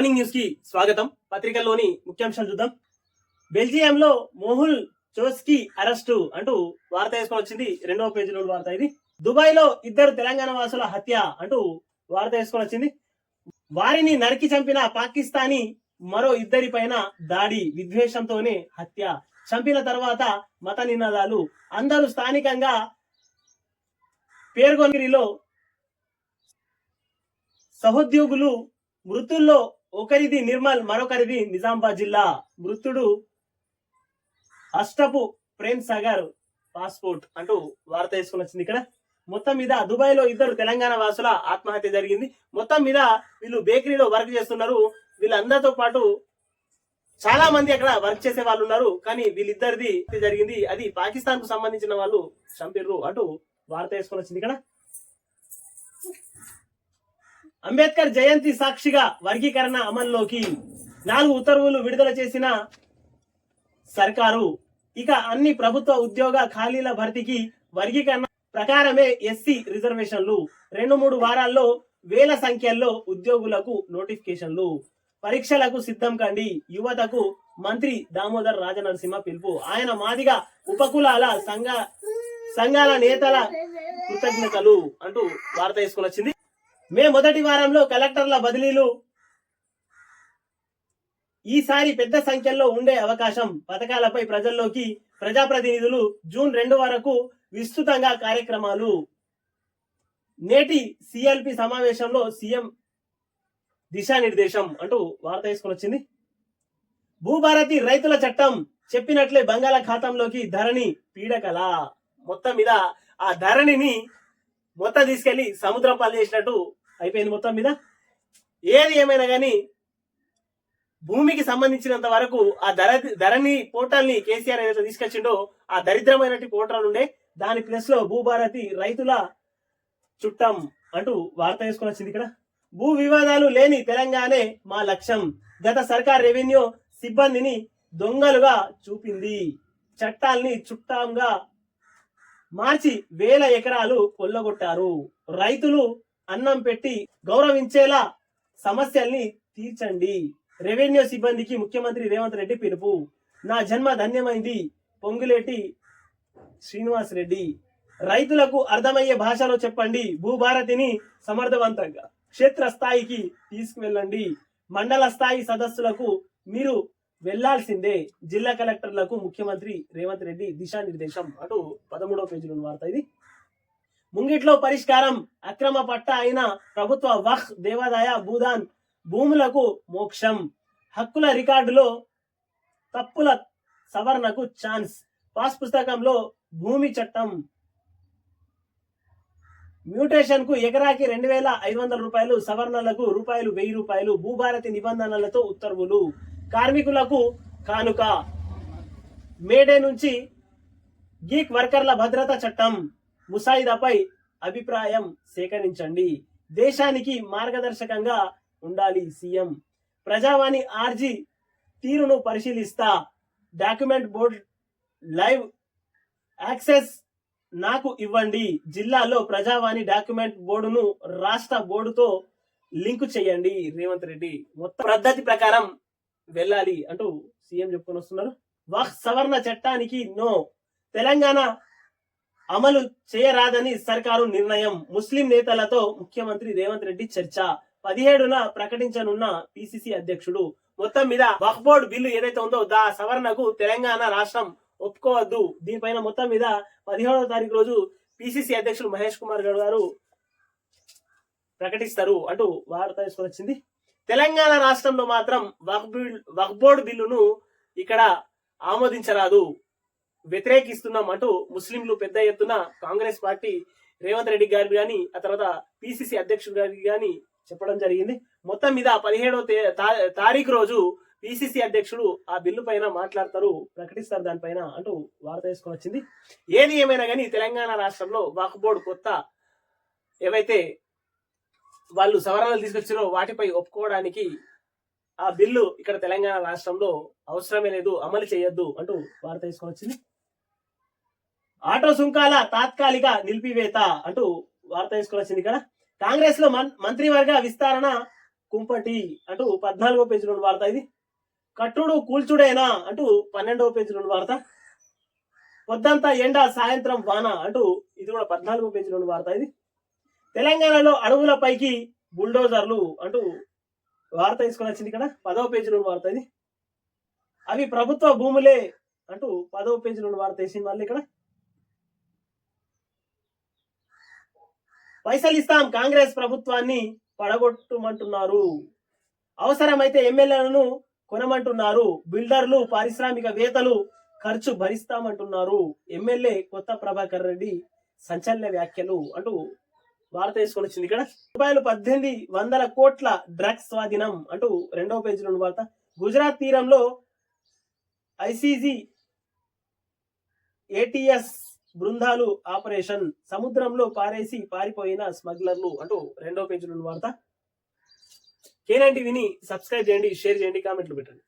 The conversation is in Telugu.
మార్నింగ్ న్యూస్కి స్వాగతం. పత్రికల్లోని ముఖ్యాంశాలు చూద్దాం. బెల్జియంలో మోహుల్ చోస్కి అరెస్టు అంటూ వార్త వేసుకొని వచ్చింది. రెండవ పేజీలో వార్త ఇది. దుబాయ్లో ఇద్దరు తెలంగాణ వాసుల హత్య అంటూ వార్త వేసుకొని వచ్చింది. వారిని నరికి చంపిన పాకిస్తానీ మరో ఇద్దరి పైన దాడి విద్వేషంతోనే హత్య. చంపిన తర్వాత మత నినాదాలు. అందరూ స్థానికంగా పేర్కొనిలో సహోద్యోగులు మృతుల్లో ఒకరిది నిర్మల్ మరొకరిది నిజామాబాద్ జిల్లా మృతుడు అష్టపు ప్రేమ్ సాగర్ పాస్పోర్ట్ అంటూ వార్త వేసుకుని వచ్చింది ఇక్కడ. మొత్తం మీద దుబాయ్లో ఇద్దరు తెలంగాణ వాసుల ఆత్మహత్య జరిగింది. మొత్తం మీద వీళ్ళు బేకరీలో వర్క్ చేస్తున్నారు. వీళ్ళందరితో పాటు చాలా మంది అక్కడ వర్క్ చేసే వాళ్ళు ఉన్నారు. కానీ వీళ్ళిద్దరిది జరిగింది. అది పాకిస్తాన్కు సంబంధించిన వాళ్ళు చంపిర్రు అంటూ వార్త వేసుకొని వచ్చింది ఇక్కడ. అంబేద్కర్ జయంతి సాక్షిగా వర్గీకరణ అమల్లోకి నాలుగు ఉత్తర్వులు విడుదల చేసిన సర్కారు ఇక అన్ని ప్రభుత్వ ఉద్యోగ ఖాళీల భర్తీకి వర్గీకరణ ప్రకారమే ఎస్సీ రిజర్వేషన్లు. రెండు మూడు వారాల్లో వేల సంఖ్యల్లో ఉద్యోగులకు నోటిఫికేషన్లు. పరీక్షలకు సిద్ధం కండి. యువతకు మంత్రి దామోదర్ రాజనరసింహ పిలుపు. ఆయన మాదిగా ఉపకులాల సంఘ సంఘాల నేతల కృతజ్ఞతలు అంటూ వార్త వేసుకుని వచ్చింది. మే మొదటి వారంలో కలెక్టర్ల బదిలీలు ఈసారి పెద్ద సంఖ్యలో ఉండే అవకాశం పథకాలపై ప్రజల్లోకి ప్రజాప్రతినిధులు జూన్ రెండు వరకు విస్తృతంగా కార్యక్రమాలు. నేటి సిఎల్పి సమావేశంలో సీఎం దిశానిర్దేశం అంటూ వార్త వేసుకొని వచ్చింది భూభారతి రైతుల చట్టం చెప్పినట్లే బంగాళాఖాతంలోకి ధరణి పీడకల. మొత్తం మీద ఆ ధరణిని మొత్తం తీసుకెళ్ళి సముద్రం పాలు చేసినట్టు అయిపోయింది మొత్తం మీద. ఏది ఏమైనా కానీ భూమికి సంబంధించినంత వరకు ఆ ధర ధరని పోర్టల్ని కేసీఆర్ ఏదైతే తీసుకొచ్చిండో ఆ దరిద్రమైనటువంటి పోర్టల్ ఉండే దాని ప్లస్లో భూభారతి రైతుల చుట్టం అంటూ వార్త వేసుకుని వచ్చింది ఇక్కడ. భూ వివాదాలు లేని తెలంగాణే మా లక్ష్యం. గత సర్కార్ రెవెన్యూ సిబ్బందిని దొంగలుగా చూపింది. చట్టాల్ని చుట్టంగా మార్చి వేల ఎకరాలు కొల్లగొట్టారు. రైతులు అన్నం పెట్టి గౌరవించేలా సమస్యల్ని తీర్చండి. రెవెన్యూ సిబ్బందికి ముఖ్యమంత్రి రేవంత్ రెడ్డి పిలుపు. నా జన్మ ధన్యమైంది. పొంగులేటి శ్రీనివాస్ రెడ్డి. రైతులకు అర్థమయ్యే భాషలో చెప్పండి. భూభారతిని సమర్థవంతంగా క్షేత్ర స్థాయికి తీసుకువెళ్ళండి. మండల స్థాయి సదస్సులకు మీరు వెళ్ళాల్సిందే. జిల్లా కలెక్టర్లకు ముఖ్యమంత్రి రేవంత్ రెడ్డి దిశానిర్దేశం. అటు పదమూడవ పేజీలో ఉన్న వార్త ఇది. ముంగిట్లో పరిష్కారం అక్రమ పట్ట అయిన ప్రభుత్వ వహ్ దేవాదాయ భూదాన్ భూములకు మోక్షం. హక్కుల రికార్డులో తప్పుల సవరణకు ఛాన్స్. పాస్ పుస్తకంలో భూమి చట్టం. మ్యూటేషన్కు ఎకరాకి రెండు వేల ఐదు వందల రూపాయలు సవరణలకు రూపాయలు వెయ్యి రూపాయలు భూభారతి నిబంధనలతో ఉత్తర్వులు. కార్మికులకు కానుక. మేడే నుంచి గీక్ వర్కర్ల భద్రత చట్టం. ముసాయిదాపై అభిప్రాయం సేకరించండి. దేశానికి మార్గదర్శకంగా ఉండాలి సీఎం. ప్రజావాణి ఆర్జీ తీరును పరిశీలిస్తా. డాక్యుమెంట్ బోర్డ్ లైవ్ యాక్సెస్ నాకు ఇవ్వండి. జిల్లాలో ప్రజావాణి డాక్యుమెంట్ బోర్డును రాష్ట్ర బోర్డుతో లింకు చేయండి. రేవంత్ రెడ్డి మొత్తం పద్ధతి ప్రకారం వెళ్ళాలి అంటూ సీఎం చెప్పుకొని వస్తున్నారు. వక్ సవరణ చట్టానికి నో. తెలంగాణ అమలు చేయరాదని సర్కారు నిర్ణయం. ముస్లిం నేతలతో ముఖ్యమంత్రి రేవంత్ రెడ్డి చర్చ. పదిహేడున ప్రకటించనున్న పిసిసి అధ్యక్షుడు. మొత్తం మీద వక్ బోర్డు బిల్లు ఏదైతే ఉందో దా సవరణకు తెలంగాణ రాష్ట్రం ఒప్పుకోవద్దు. దీనిపైన మొత్తం మీద పదిహేడవ తారీఖు రోజు పిసిసి అధ్యక్షుడు మహేష్ కుమార్ గౌడ్ గారు ప్రకటిస్తారు అంటూ వార్త తీసుకొని వచ్చింది. తెలంగాణ రాష్ట్రంలో మాత్రం వక్ బిల్ వక్ బోర్డు బిల్లును ఇక్కడ ఆమోదించరాదు. వ్యతిరేకిస్తున్నాం అంటూ ముస్లింలు పెద్ద ఎత్తున కాంగ్రెస్ పార్టీ రేవంత్ రెడ్డి గారికి గాని ఆ తర్వాత పిసిసి అధ్యక్షుడు గారికి గాని చెప్పడం జరిగింది. మొత్తం మీద పదిహేడవ తే- తా- తారీఖు రోజు పిసిసి అధ్యక్షుడు ఆ బిల్లు పైన మాట్లాడతారు ప్రకటిస్తారు దానిపైన అంటూ వార్త వేసుకొని వచ్చింది. ఏది ఏమైనా కానీ తెలంగాణ రాష్ట్రంలో వాక్ బోర్డు కొత్త ఏవైతే వాళ్ళు సవరణలు తీసుకొచ్చారో వాటిపై ఒప్పుకోవడానికి ఆ బిల్లు ఇక్కడ తెలంగాణ రాష్ట్రంలో అవసరమే లేదు అమలు చేయొద్దు అంటూ వార్త తీసుకొని వచ్చింది. ఆటో సుంకాల తాత్కాలిక నిలిపివేత అంటూ వార్త తీసుకొని వచ్చింది ఇక్కడ. కాంగ్రెస్లో మంత్రివర్గ విస్తరణ కుంపటి అంటూ పద్నాలుగో పేజీలోని వార్త ఇది. కట్టుడు కూల్చుడేనా అంటూ పన్నెండవ పేజీలోని వార్త. పొద్దంతా ఎండ సాయంత్రం వాన అంటూ ఇది కూడా పద్నాలుగో పేజీలోని వార్త ఇది. తెలంగాణలో అడవులపైకి బుల్డోజర్లు అంటూ వార్త తీసుకొని వచ్చింది ఇక్కడ పదవ పేజీలో వార్త ఇది. అవి ప్రభుత్వ భూములే అంటూ పదవ పేజీలో వార్త వేసింది మళ్ళీ ఇక్కడ. పైసలు ఇస్తాం కాంగ్రెస్ ప్రభుత్వాన్ని పడగొట్టమంటున్నారు. అవసరమైతే ఎమ్మెల్యేలను కొనమంటున్నారు. బిల్డర్లు పారిశ్రామికవేత్తలు ఖర్చు భరిస్తామంటున్నారు. ఎమ్మెల్యే కొత్త ప్రభాకర్ రెడ్డి సంచలన వ్యాఖ్యలు అంటూ వార్త తీసుకొని వచ్చింది ఇక్కడ. రూపాయలు పద్దెనిమిది వందల కోట్ల డ్రగ్స్ స్వాధీనం అంటూ రెండవ పేజీలో ఉన్న వార్త. గుజరాత్ తీరంలో ఐసీజీ ఏటీఎస్ బృందాలు ఆపరేషన్. సముద్రంలో పారేసి పారిపోయిన స్మగ్లర్లు అంటూ రెండో పేజీలో ఉన్న వార్త. కేనాంటి విని సబ్స్క్రైబ్ చేయండి షేర్ చేయండి కామెంట్లు పెట్టండి.